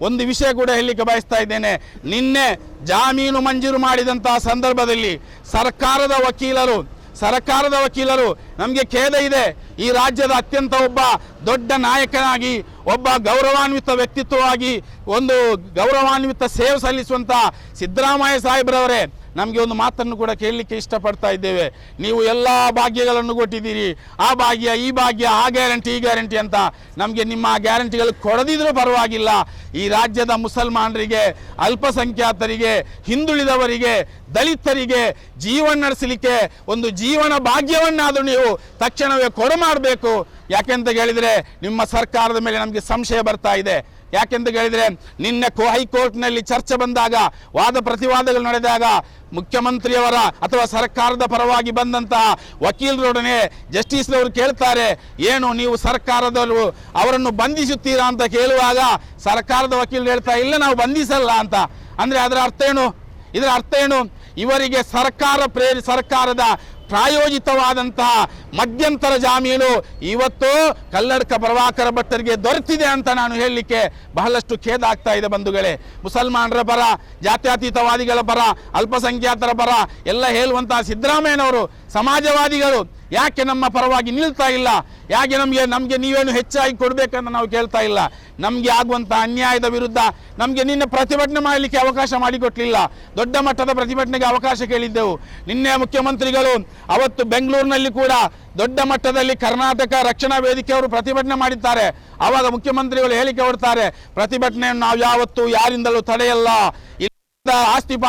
ಒಂದು ವಿಷಯ ಕೂಡ ಹೇಳಲಿಕ್ಕೆ ಬಯಸ್ತಾ ಇದ್ದೇನೆ. ನಿನ್ನೆ ಜಾಮೀನು ಮಂಜೂರು ಮಾಡಿದಂತಹ ಸಂದರ್ಭದಲ್ಲಿ ಸರ್ಕಾರದ ವಕೀಲರು ಸರ್ಕಾರದ ವಕೀಲರು ನಮಗೆ ಖೇದ ಇದೆ. ಈ ರಾಜ್ಯದ ಅತ್ಯಂತ ಒಬ್ಬ ದೊಡ್ಡ ನಾಯಕನಾಗಿ, ಒಬ್ಬ ಗೌರವಾನ್ವಿತ ವ್ಯಕ್ತಿತ್ವವಾಗಿ, ಒಂದು ಗೌರವಾನ್ವಿತ ಸೇವೆ ಸಲ್ಲಿಸುವಂಥ ಸಿದ್ದರಾಮಯ್ಯ ಸಾಹೇಬ್ರವರೇ ನಮಗೆ ಒಂದು ಮಾತನ್ನು ಕೂಡ ಕೇಳಲಿಕ್ಕೆ ಇಷ್ಟಪಡ್ತಾ ಇದ್ದೇವೆ. ನೀವು ಎಲ್ಲ ಭಾಗ್ಯಗಳನ್ನು ಕೊಟ್ಟಿದ್ದೀರಿ. ಆ ಭಾಗ್ಯ, ಈ ಭಾಗ್ಯ, ಆ ಗ್ಯಾರಂಟಿ, ಈ ಗ್ಯಾರಂಟಿ ಅಂತ ನಮಗೆ ನಿಮ್ಮ ಗ್ಯಾರಂಟಿಗಳು ಕೊಡದಿದ್ರೂ ಪರವಾಗಿಲ್ಲ. ಈ ರಾಜ್ಯದ ಮುಸಲ್ಮಾನರಿಗೆ, ಅಲ್ಪಸಂಖ್ಯಾತರಿಗೆ, ಹಿಂದುಳಿದವರಿಗೆ, ದಲಿತರಿಗೆ ಜೀವನ ನಡೆಸಲಿಕ್ಕೆ ಒಂದು ಜೀವನ ಭಾಗ್ಯವನ್ನಾದರೂ ನೀವು ತಕ್ಷಣವೇ ಕೊಡು ಮಾಡಬೇಕು. ಯಾಕೆಂತ ಹೇಳಿದರೆ ನಿಮ್ಮ ಸರ್ಕಾರದ ಮೇಲೆ ನಮಗೆ ಸಂಶಯ ಬರ್ತಾ ಇದೆ. ಯಾಕೆಂತ ಹೇಳಿದರೆ ನಿನ್ನೆ ಹೈಕೋರ್ಟ್ನಲ್ಲಿ ಚರ್ಚೆ ಬಂದಾಗ, ವಾದ ಪ್ರತಿವಾದಗಳು ನಡೆದಾಗ ಮುಖ್ಯಮಂತ್ರಿಯವರ ಅಥವಾ ಸರ್ಕಾರದ ಪರವಾಗಿ ಬಂದಂತಹ ವಕೀಲರೊಡನೆ ಜಸ್ಟಿಸ್ನವರು ಕೇಳ್ತಾರೆ, ಏನು ನೀವು ಸರ್ಕಾರದವರು ಅವರನ್ನು ಬಂಧಿಸುತ್ತೀರಾ ಅಂತ ಕೇಳುವಾಗ ಸರ್ಕಾರದ ವಕೀಲರು ಹೇಳ್ತಾ, ಇಲ್ಲ, ನಾವು ಬಂಧಿಸಲ್ಲ ಅಂತ. ಅಂದರೆ ಅದರ ಅರ್ಥ ಏನು? ಇದರ ಅರ್ಥ ಏನು? ಇವರಿಗೆ ಸರ್ಕಾರ ಪ್ರೇರಿ ಸರ್ಕಾರದ ಪ್ರಾಯೋಜಿತವಾದಂತಹ ಮಧ್ಯಂತರ ಜಾಮೀನು ಇವತ್ತು ಕಲ್ಲಡ್ಕ ಪ್ರಭಾಕರ ಭಟ್ಟರಿಗೆ ದೊರೆತಿದೆ ಅಂತ ನಾನು ಹೇಳಲಿಕ್ಕೆ ಬಹಳಷ್ಟು ಖೇದ ಆಗ್ತಾ ಇದೆ ಬಂಧುಗಳೇ. ಮುಸಲ್ಮಾನರ ಪರ, ಜಾತ್ಯತೀತವಾದಿಗಳ ಪರ, ಅಲ್ಪಸಂಖ್ಯಾತರ ಪರ, ಎಲ್ಲ ಹೇಳುವಂತಹ ಸಿದ್ದರಾಮಯ್ಯನವರು ಸಮಾಜವಾದಿಗಳು. ಯಾಕೆ ನಮ್ಮ ಪರವಾಗಿ ನಿಲ್ತಾ ಇಲ್ಲ? ಯಾಕೆ ನಮಗೆ ನಮಗೆ ನೀವೇನು ಹೆಚ್ಚಾಗಿ ಕೊಡಬೇಕಂತ ನಾವು ಕೇಳ್ತಾ ಇಲ್ಲ? ನಮಗೆ ಆಗುವಂಥ ಅನ್ಯಾಯದ ವಿರುದ್ಧ ನಮಗೆ ನಿನ್ನೆ ಪ್ರತಿಭಟನೆ ಮಾಡಲಿಕ್ಕೆ ಅವಕಾಶ ಮಾಡಿಕೊಟ್ಟಲಿಲ್ಲ ದೊಡ್ಡ ಮಟ್ಟದ ಪ್ರತಿಭಟನೆಗೆ ಅವಕಾಶ ಕೇಳಿದ್ದೆವು. ನಿನ್ನೆ ಮುಖ್ಯಮಂತ್ರಿಗಳು, ಅವತ್ತು ಬೆಂಗಳೂರಿನಲ್ಲಿ ಕೂಡ ದೊಡ್ಡ ಮಟ್ಟದಲ್ಲಿ ಕರ್ನಾಟಕ ರಕ್ಷಣಾ ವೇದಿಕೆಯವರು ಪ್ರತಿಭಟನೆ ಮಾಡಿದ್ದಾರೆ. ಆವಾಗ ಮುಖ್ಯಮಂತ್ರಿಗಳು ಹೇಳಿಕೆ ಹೊಡ್ತಾರೆ ಪ್ರತಿಭಟನೆಯನ್ನು ನಾವು ಯಾವತ್ತೂ ಯಾರಿಂದಲೂ ತಡೆಯಲ್ಲ. ಆಸ್ತಿ